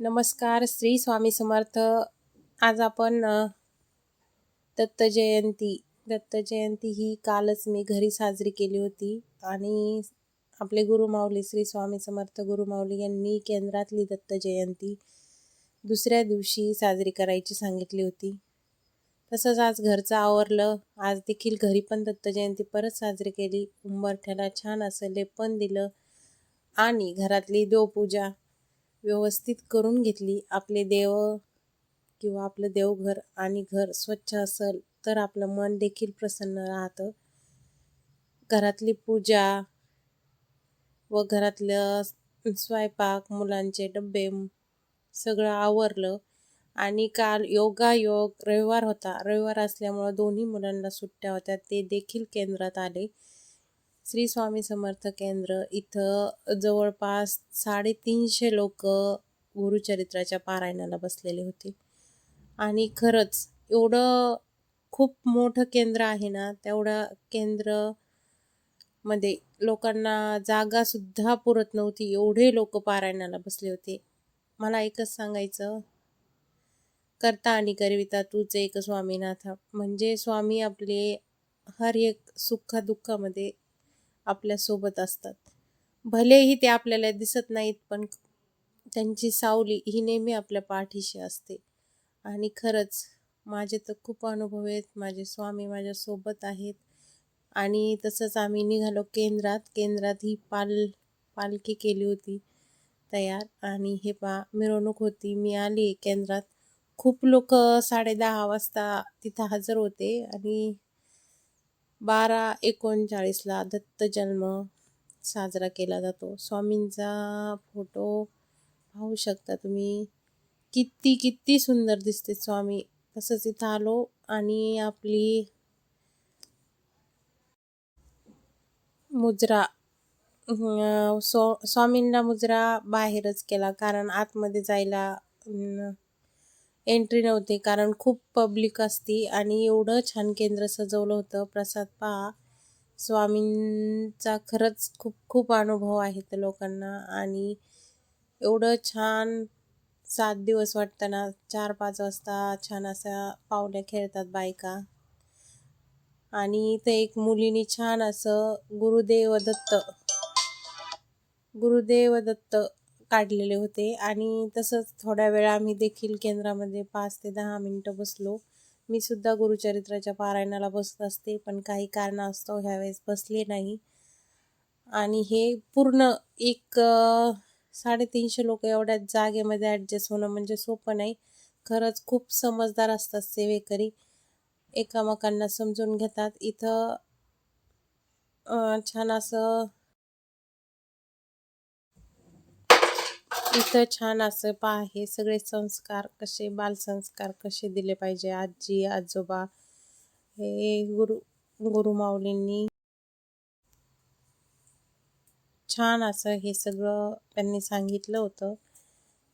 नमस्कार श्री स्वामी समर्थ. आज आपण दत्तजयंती दत्त जयंती. दत्त जयंती ही कालच मी घरी साजरी केली होती आणि आपले गुरुमाऊली श्री स्वामी समर्थ गुरुमाऊली यांनी केंद्रातली दत्त जयंती दुसऱ्या दिवशी साजरी करायची सांगितली होती. तसंच आज घरचं आवरलं. आज देखील घरी पण दत्त जयंती परत साजरी केली. उंबरठ्याला छान असं लेपन दिलं आणि घरातली देवपूजा व्यवस्थित करून घेतली. आपले देव किंवा आपलं देवघर आणि घर स्वच्छ असेल तर आपलं मन देखील प्रसन्न राहतं. घरातली पूजा व घरातलं स्वयंपाक मुलांचे डबे सगळं आवरलं आणि काल योगायोग रविवार होता. रविवार असल्यामुळं दोन्ही मुलांना सुट्ट्या होत्या. ते देखील केंद्रात आले. श्री स्वामी समर्थ केंद्र इथं जवळपास साडेतीनशे लोक गुरुचरित्राच्या पारायणाला बसलेले होते. आणि खरंच एवढं खूप मोठं केंद्र आहे ना तेवढं केंद्रमध्ये लोकांना जागासुद्धा पुरत नव्हती एवढे लोक पारायणाला बसले होते. मला एकच सांगायचं करता आणि करविता तूच एक स्वामीनाथा. म्हणजे स्वामी आपले हर एक सुखादुःखामध्ये आपल्यासोबत असतात. भलेही ते आपल्याला दिसत नाहीत पण त्यांची सावली ही नेहमी आपल्या पाठीशी असते. आणि खरंच माझे तर खूप अनुभव आहेत. माझे स्वामी माझ्यासोबत आहेत. आणि तसंच आम्ही निघालो केंद्रात. केंद्रात ही पाल पालखी केली होती तयार. आणि हे पा मिरवणूक होती. मी आली केंद्रात. खूप लोक साडे दहा वाजता तिथं हजर होते. आणि बारा एकोणचाळीसला दत्त जन्म साजरा केला जातो. स्वामींचा फोटो पाहू शकता तुम्ही. किती किती सुंदर दिसते स्वामी. तसंच इथं आलो आणि आपली मुजरा सो स्वामींना मुजरा बाहेरच केला कारण आतमध्ये जायला एंट्री नव्हती कारण खूप पब्लिक असती आणि एवढं छान केंद्र सजवलं होतं. प्रसाद पहा. स्वामींचा खरंच खूप खूप अनुभव आहे त्या लोकांना आणि एवढं छान सात दिवस वाटताना चार पाच वाजता छान असा पावल्या खेळतात बायका. आणि इथं एक मुलीने छान असं गुरुदेव दत्त गुरुदेव दत्त काढलेले होते. आणि तसंच थोड्या वेळ आम्ही देखील केंद्रामध्ये पाच ते दहा मिनटं बसलो. मी सुद्धा गुरुचरित्राच्या पारायणाला बसत असते पण काही कारणास्तव ह्यावेळेस बसले नाही. आणि हे पूर्ण एक साडेतीनशे लोक एवढ्या जागेमध्ये ॲडजस्ट होणं म्हणजे सोपं नाही. खरंच खूप समजदार असतात सेवेकरी. एकामेकांना समजून घेतात. इथं छान असं इथं छान असं पहा हे सगळे संस्कार कसे बालसंस्कार कसे दिले पाहिजे? आजी आजोबा हे गुरु गुरुमाऊलींनी छान असं हे सगळं त्यांनी सांगितलं होतं.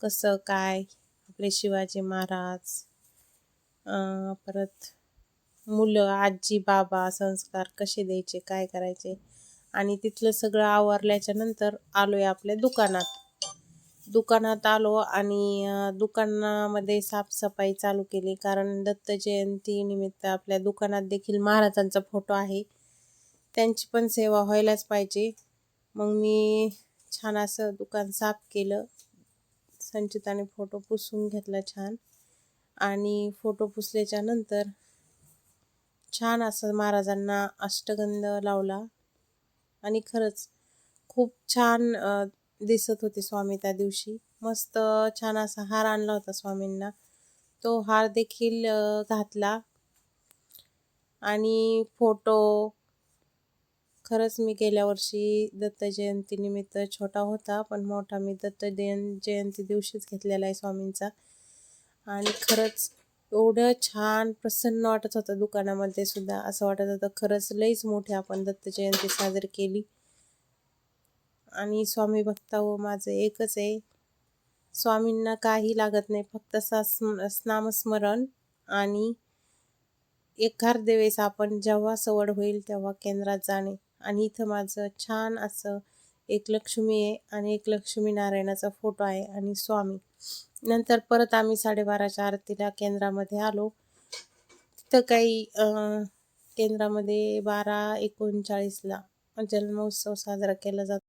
कसं काय? आपले शिवाजी महाराज परत मुलं आजी बाबा संस्कार कसे द्यायचे काय करायचे? आणि तिथलं सगळं आवरल्याच्या नंतर आलोय आपल्या दुकानात. दुकानात आलो आणि दुकानामध्ये साफसफाई चालू केली. कारण दत्त जयंती निमित्त आपल्या दुकानात देखील महाराजांचा फोटो आहे. त्यांची पण सेवा व्हायलाच पाहिजे. मग मी छान असं दुकान साफ केलं. संचिताने फोटो पुसून घेतला छान. आणि फोटो पुसल्याच्या नंतर छान असं महाराजांना अष्टगंध लावला. आणि खरंच खूप छान दिसत होते स्वामी त्या दिवशी. मस्त छान असा हार आणला होता स्वामींना. तो हार देखील घातला. आणि फोटो खरंच मी गेल्या वर्षी दत्त जयंतीनिमित्त छोटा होता पण मोठा मी दत्त जयंती दिवशीच घेतलेला आहे स्वामींचा. आणि खरंच एवढं छान प्रसन्न वाटत होतं दुकानामध्ये सुद्धा. असं वाटत होतं खरंच लईच मोठी आपण दत्त जयंती साजरी केली. आणि स्वामी भक्ता हो माझं एकच आहे. स्वामींना काही लागत नाही फक्त नामस्मरण आणि एखाद वेळेस आपण जेव्हा सवड होईल तेव्हा केंद्रात जाणे. आणि इथं माझं छान असं एक लक्ष्मी आहे आणि एक लक्ष्मी नारायणाचा फोटो आहे आणि स्वामी. नंतर परत आम्ही साडेबाराच्या आरतीला केंद्रामध्ये आलो. तिथं काही केंद्रामध्ये बारा एकोणचाळीसला जन्मोत्सव साजरा केला जातो.